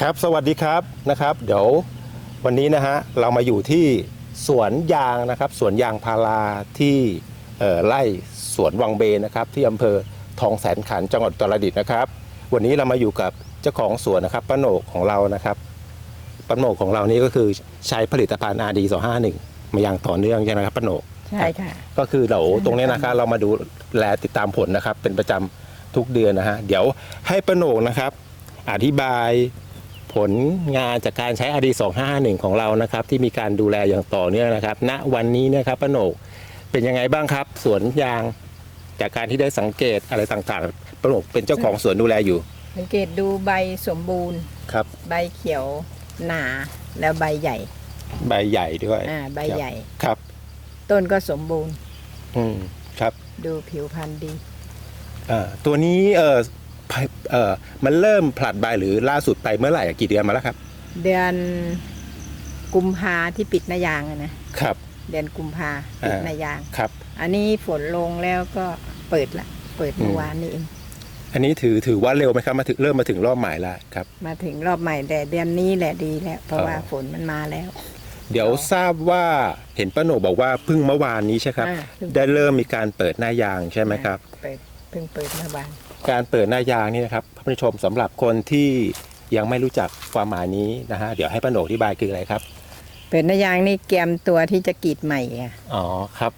ครับสวัสดีครับนะครับ เดี๋ยววันนี้นะฮะเรามาอยู่ที่สวนยางนะครับสวนยางพาราที่เอ่อไร่สวนวังเบนนะครับที่อำเภอทองแสนขันธ์จังหวัดอุตรดิตถ์นะครับ วันนี้เรามาอยู่กับเจ้าของสวนนะครับป้าโหนกของเรานะครับป้าโหนกของเรานี่ก็คือใช้ผลิตภัณฑ์ RD 251มาอย่างต่อเนื่องใช่ไหมครับป้าโหนกใช่ค่ะก็คือเดี๋ยวตรงนี้นะครับเรามาดูแลติดตามผลนะครับ เป็นประจำทุกเดือนนะฮะเดี๋ยวให้ประโหนกนะครับ อธิบาย ผลงานจากการใช้ RD 251 ของเรานะครับ ที่มีการดูแลอย่างต่อเนื่องนะครับ ณวันนี้เนะครับประโหนกเป็นยังไงบ้างครับ สวนยางจากการที่ได้สังเกตอะไรต่างๆประโหนกเป็นเจ้าของสวนดูแลอยู่ สังเกตดูใบสมบูรณ์ ครับ ใบเขียวหนาแล้วใบใหญ่ใบใหญ่ด้วยอ่าใบใหญ่ ครับ ต้นก็สมบูรณ์ อืมครับ ดูผิวพรรณดีอ่าตัวนี้เออ เออมันเริ่มผลัดใบหรือล่าสุดไปเมื่อไหร่อะกี่เดือนมาแล้วครับ เดือนกุมภาที่ปิดหนายางอะนะครับ เดือนกุมภาปิดอ่า หนายาง ครับ อันนี้ฝนลงแล้วก็เปิดละ เปิดเมื่อวานนี้เองอันนี้ถือถือว่าเร็วไหมครับมาถึงเริ่มมาถึงรอบใหม่แล้วครับ มาถึงรอบใหม่แต่เดือนนี้แหละดีแล้ว เพราะว่าอ๋อ ฝนมันมาแล้ว เดี๋ยวทราบว่าเห็นป้าโหนกบอกว่าเพิ่งเมื่อวานนี้ใช่ครับ อ่าเพิ่งได้เริ่มมีการเปิดหน้ายางใช่ไหมครับ เปิดเพิ่งเปิดเมื่อวาน การเปิดหน้ายางนี่นะครับท่านผู้ชมสำหรับคนที่ยังไม่รู้จักความหมายนี้นะฮะเดี๋ยวให้ป้าโหนกอธิบายคืออะไรครับ เปิดหนายางนี่เกมตัวที่จะกรีดใหม่อะอ๋อครับ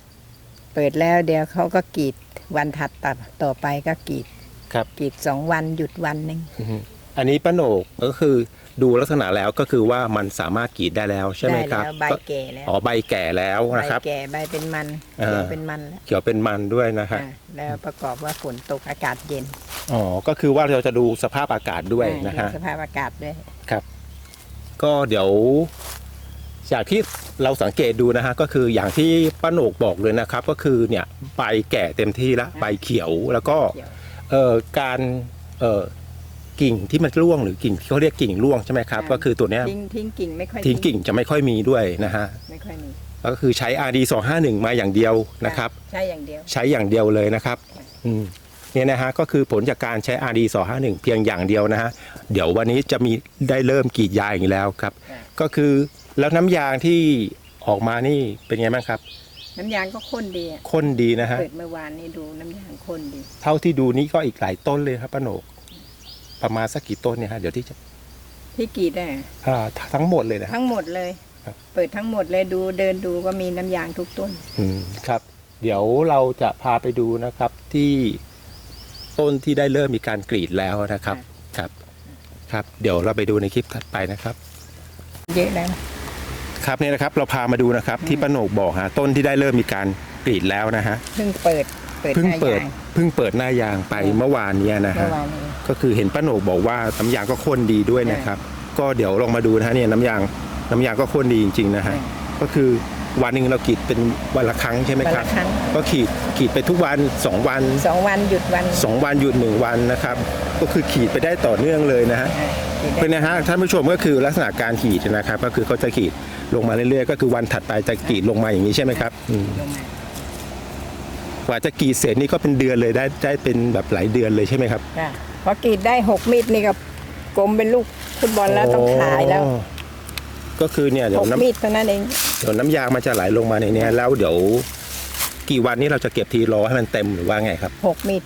เปิดแล้วเดี๋ยวเขาก็กรีดวันถัดต่อต่อไปก็กรีดครับกรีดสองวันหยุดวันหนึ่งอือฮึอันนี้ป้าโหนกก็คือ ดูลักษณะแล้วก็คือว่ามันสามารถกรีดได้แล้วใช่ไหมได้ครับแล้วใบก็แก่แล้วอ๋อใบแก่แล้วใบนะครับแก่ใบเป็นมันอ่าเขียวเป็นมันแล้วเขียวเป็นมันด้วยนะฮะอ่าแล้วประกอบว่าฝนตกอากาศเย็นอ๋อก็คือว่าเราจะดูสภาพอากาศด้วยอ่านะฮะดูสภาพอากาศด้วยครับ ก็เดี๋ยวจากที่เราสังเกตดูนะฮะก็คืออย่างที่ป้าโหนกบอกเลยนะครับ ก็คือเนี่ยใบแก่เต็มที่แล้วใบเขียวแล้วก็เขียวเอ่อการเอ่อ กิ่งที่มันร่วงหรือกิ่งที่เขาเรียกกิ่งร่วงใช่ไหมครับ ก็คือตัวเนี้ยทิ้งทิ้งกิ่งไม่ค่อยทิ้งกิ่งจะไม่ค่อยมีด้วยนะฮะไม่ค่อยมีก็คือใช้ RD 251มาอย่างเดียวนะครับใช่อย่างเดียวใช้อย่างเดียวเลยนะครับค่ะอืมเนี่ยนะฮะก็คือผลจากการใช้ RD 251เพียงอย่างเดียวนะฮะเดี๋ยววันนี้จะมีได้เริ่มกรีดยางอีกแล้วครับ ก็คือแล้วน้ำยางที่ออกมานี่เป็นไงบ้างครับน้ำยางก็ข้นดีอะข้นดีนะฮะ เปิดเมื่อวานนี้ดูน้ำยางข้นดี เท่าที่ดูนี่ก็อีกหลายต้นเลยครับป้าโหนก ประมาณสักกี่ต้นเนี่ยฮะเดี๋ยวที่จะที่กรีดได้อ่าทั้งหมดเลยนะฮะ ทั้งหมดเลย ครับ เปิดทั้งหมดเลยดูเดินดูก็มีน้ำยางทุกต้น อืมครับ เดี๋ยวเราจะพาไปดูนะครับที่ต้นที่ได้เริ่มมีการกรีดแล้วนะครับครับ ครับ เดี๋ยวเราไปดูในคลิปถัดไปนะครับ เยอะแล้ว ครับเนี่ยนะครับเราพามาดูนะครับที่ป้าโหนกบอกฮะต้นที่ได้เริ่มมีการกรีดแล้วนะฮะ เพิ่งเปิด เปิดเพิ่งหน้าเปิดยาง เพิ่งเปิดหน้ายางไปอืมเมื่อวานเนี้นะเมื่ฮะอวานนี้ ก็คือเห็นป้าโหนกบอกว่าน้ำยางก็ข้นดีด้วยนะครับ ก็เดี๋ยวลองมาดูนะฮะเนี่ยน้ำยางน้ำยางก็ข้นดีจริงๆนะฮะก็คือวันหนึ่งเรากรีดเป็นวันละครั้งใช่ไหมวันครัละบครั้ง ก็ขีดขีดไปทุกวันสองวัน สองวันหยุดวันสองวันหยุดหนึ่งวันนะครับ ก็คือขีดไปได้ต่อเนื่องเลยนะฮะ อ่าขีดได้เป็นนะฮะท่านผู้ชมก็คือลักษณะการขีดนะครับ ก็คือเขาจะขีดลงมาเรื่อยๆ ก็คือวันถัดไปจะกรีดลงมาอย่างนี้ใช่ไหมครับอืมลงมา กว่าจะกรีดเสร็จนี่ก็เป็นเดือนเลยได้ได้เป็นแบบหลายเดือนเลยใช่ไหมครับ จ้ะพอกรีดได้หกมิดนี่ก็กลมเป็นลูกฟุตบอลแล้วต้องขายแล้วอ๋อก็คือเนี่ยเดี๋ยหวกน้ำมิดเท่านั้นเองเดี๋ยวน้ำยางมันจะไหลลงมาในเนี้ยแล้วเดี๋ยว กี่วันนี้เราจะเก็บทีรอให้มันเต็มหรือว่าไงครับหกมิด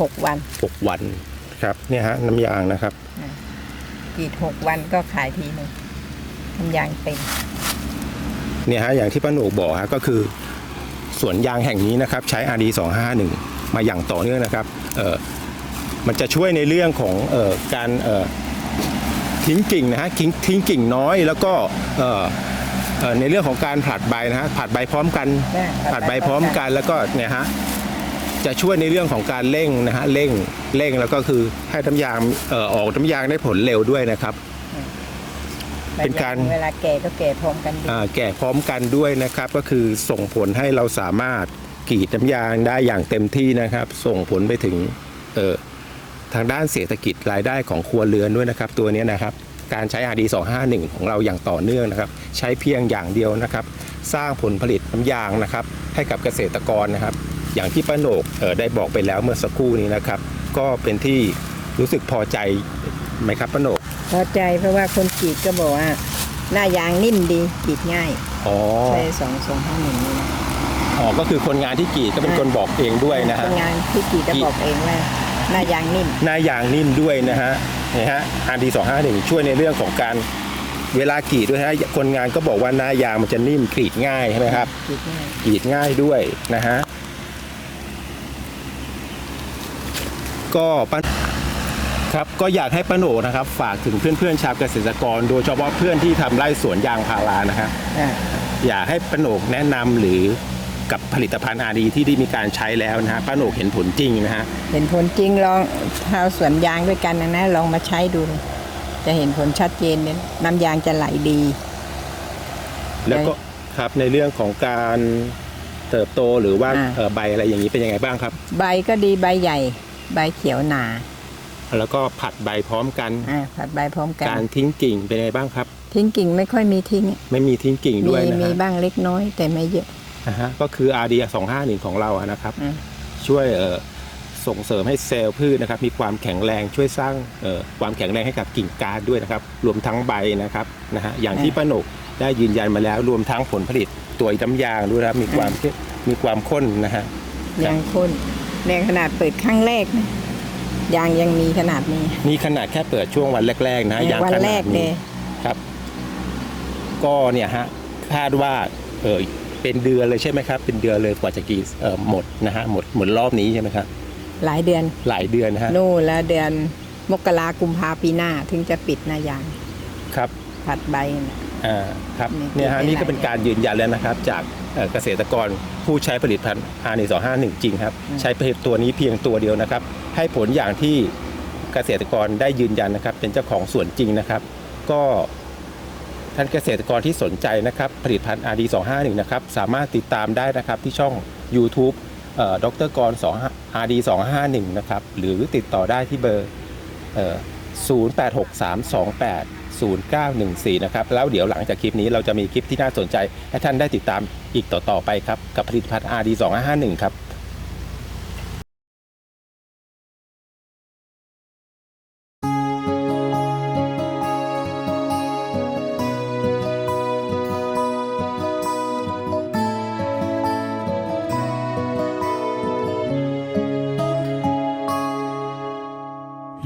หกวันหกวันครับเนี่ยฮะน้ำยางนะครับ กรีดหกวันก็ขายทีหนึ่งทำยางเต็มเนี่ยฮะอย่างที่ป้าหนูบอกฮะก็คือ สวนยางแห่งนี้นะครับใช้ RD 251 มาอย่างต่อเนื่องนะครับมันจะช่วยในเรื่องของออการออทิ้งกิ่งนะฮะทิ้งทิ้งกิ่งน้อยแล้วก็ในเรื่องของการผลัดใบนะฮะผลัดใบพร้อมกันผลัดใบพร้อมกันแล้วก็เนี่ยฮะจะช่วยในเรื่องของการเร่งนะฮะเร่งเร่งแล้วก็คือให้น้ำยางออออกน้ำยางได้ผลเร็วด้วยนะครับ เป็นการ เวลาแก่ก็แก่พร้อมกันดีอ่าแก่พร้อมกันด้วยนะครับ ก็คือส่งผลให้เราสามารถกรีดน้ำยางได้อย่างเต็มที่นะครับ ส่งผลไปถึงเอ่อทางด้านเศรษฐกิจรายได้ของครัวเรือนด้วยนะครับ ตัวเนี้ยนะครับ การใช้ RD 251 ของเราอย่างต่อเนื่องนะครับ ใช้เพียงอย่างเดียวนะครับ สร้างผลผลิตน้ำยางนะครับ ให้กับเกษตรกรนะครับ อย่างที่ป้าโหนกเอ่อได้บอกไปแล้วเมื่อสักครู่นี้นะครับ ก็เป็นที่รู้สึกพอใจไหมครับป้าโหนก พอใจเพราะว่าคนกรีดก็บอกว่า หน้ายางนิ่มดีกรีดง่ายอ๋อใช่สองสองห้าหนึ่งนี่นะอ๋อก็คือคนงานที่กรีดก็เป็นคนบอกเองด้วยนะคฮะนงานที่กรีดจะกรีดบอกเองว่าหน้ายางนิ่ม หน้ายางนิ่มด้วยนะฮะนี่ฮะ RD 251ช่วยในเรื่องของการเวลากรีดด้วยฮะคนงานก็บอกว่าหน้ายางมันจะนิ่มกรีดง่ายใช่ไหมครับกรีดง่ายกรีดง่ายด้วยนะฮะก็ป้า ครับก็อยากให้ป้าโหนกนะครับ ฝากถึงเพื่อนๆชาวเกษตรกร โดยเฉพาะเพื่อนที่ทำไร่สวนยางพารานะฮะอ่า อยากให้ป้าโหนกแนะนำหรือกับผลิตภัณฑ์อาดีที่ได้มีการใช้แล้วนะฮะป้าโหนกเห็นผลจริงนะฮะเห็นผลจริงลองชาวสวนยางด้วยกันนะนะลองมาใช้ดูเลยจะเห็นผลชัดเจนเลยน้ำยางจะไหลดี แล้วก็ครับในเรื่องของการเติบโตหรือว่าอ่า เอ่อใบอะไรอย่างนี้เป็นยังไงบ้างครับ ใบก็ดีใบใหญ่ ใบเขียวหนา แล้วก็ผัดใบพร้อมกัน อ่าผัดใบพร้อมกัน การทิ้งกิ่งเป็นยังไงบ้างครับ ทิ้งกิ่งไม่ค่อยมีทิ้ง ไม่มีทิ้งกิ่งมีด้วยนะมีฮะบ้างเล็กน้อยแต่ไม่เยอะนะฮะก็คือ RD 251ของเราอะนะครับ อืม ช่วยเอ่อส่งเสริมให้เซลล์พืชนะครับ มีความแข็งแรงช่วยสร้างเอ่อความแข็งแรงให้กับกิ่งก้านด้วยนะครับ รวมทั้งใบนะครับนะฮะอย่างที่ป้าหนกได้ยืนยันมาแล้ว รวมทั้งผลผลิตตัวน้ำยางด้วยนะครับมีความเข้มมีความข้นนะฮะ ยางข้นในขนาดเปิดครั้งแรกนะ ยางยังมีขนาดนี้ นี่ขนาดแค่เปิดช่วงวันแรกๆนะฮะเนี่ยยางวันขแรนาดกเลนี้ย ครับ ก็เนี่ยฮะคาดว่าเออเป็นเดือนเลยใช่ไหมครับ เป็นเดือนเลยกว่าจะกรีดเออหมดนะฮะหมดหมดรอบนี้ใช่ไหมครับหลายเดือน หลายเดือนนะฮะนู่นแล้วเดือนมกรากุมภาปีหน้าถึงจะปิดหนายางครับ ผัดใบน่ะ อ่าครับนี่เนี่ยฮะเป็นนี่ก็หลายเป็นการยืนยันแล้วนะครับ จาก เอ่อเกษตรกรผู้ใช้ผลิตภัณฑ์ r 1 2 5 1 จริงครับ ใช้ผลิตตัวนี้เพียงตัวเดียวนะครับ ให้ผลอย่างที่เกษตรกรได้ยืนยันนะครับ เป็นเจ้าของสวนจริงนะครับ ก็ท่านเกษตรกรที่สนใจนะครับ ผลิตภัณฑ์ RD 251 นะครับ สามารถติดตามได้นะครับที่ช่อง YouTube เอ่อดรกร2 RD 251 นะครับ หรือติดต่อได้ที่เบอร์เอ่อ086328 0914 นะครับ แล้วเดี๋ยวหลังจากคลิปนี้เราจะมีคลิปที่น่าสนใจให้ท่านได้ติดตาม อีกต่อๆไปครับ กับผลิตภัณฑ์ RD 2551 ครับ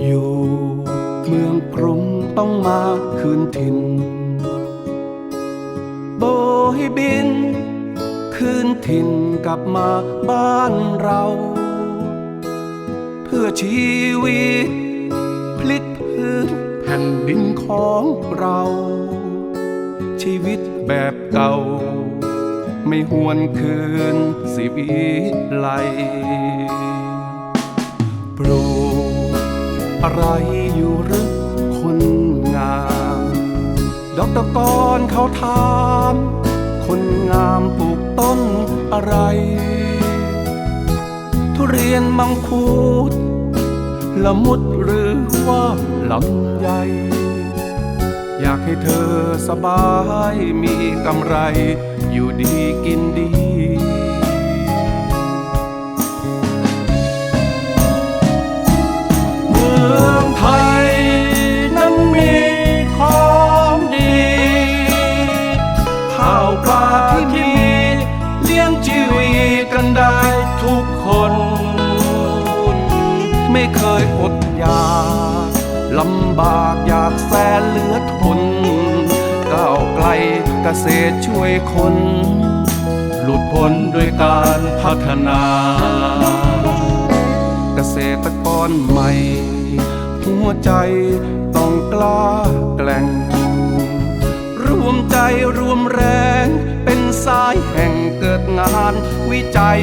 อยู่เมืองกรุงต้องมาคืนถิ่นโบ คืนถิ่นกลับมาบ้านเรา เพื่อชีวิต พลิกพื้นแผ่นดินของเรา ชีวิตแบบเก่า ไม่หวนคืนสิวิไลปลูกอะไรอยู่หรือคนงาม ดอกตะกอนเขาถาม คนงามปลูกต้นอะไร ทุเรียนมังคุดละมุดหรือว่าลำไยอยากให้เธอสบายมีกำไร อยู่ดีกินดีเมือ เคยอดอยากลำบากอยากแสนเหลือทนก้าวไกลเกษตรช่วยคน หลุดพ้นด้วยการพัฒนา เกษตรกรใหม่ หัวใจต้องกล้าแกล่ง รวมใจรวมแรง เป็นสายแห่งเกิดงานวิจัย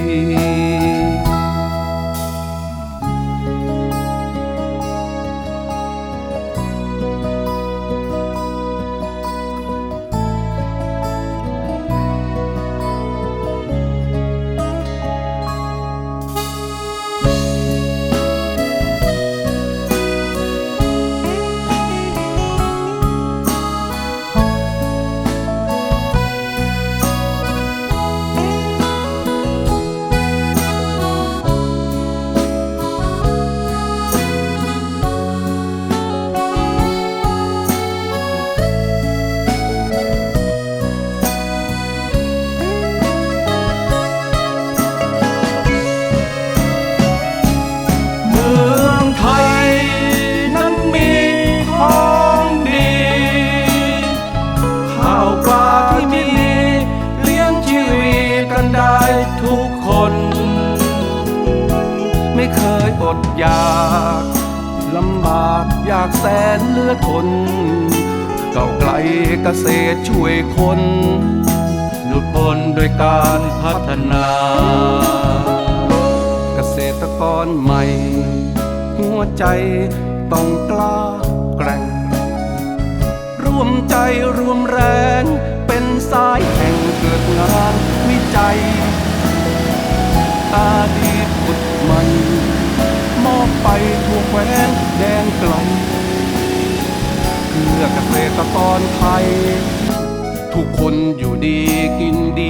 ากลำบากอยากแสนเลือดทนเก่าไกลเกษตรช่วยคนหลุดพ้นโดยการพัฒนา เกษตรกรใหม่ หัวใจต้องกล้าแกร่ง ร่วมใจร่วมแรง เกษตรกรไทย ทุกคนอยู่ดีกินดี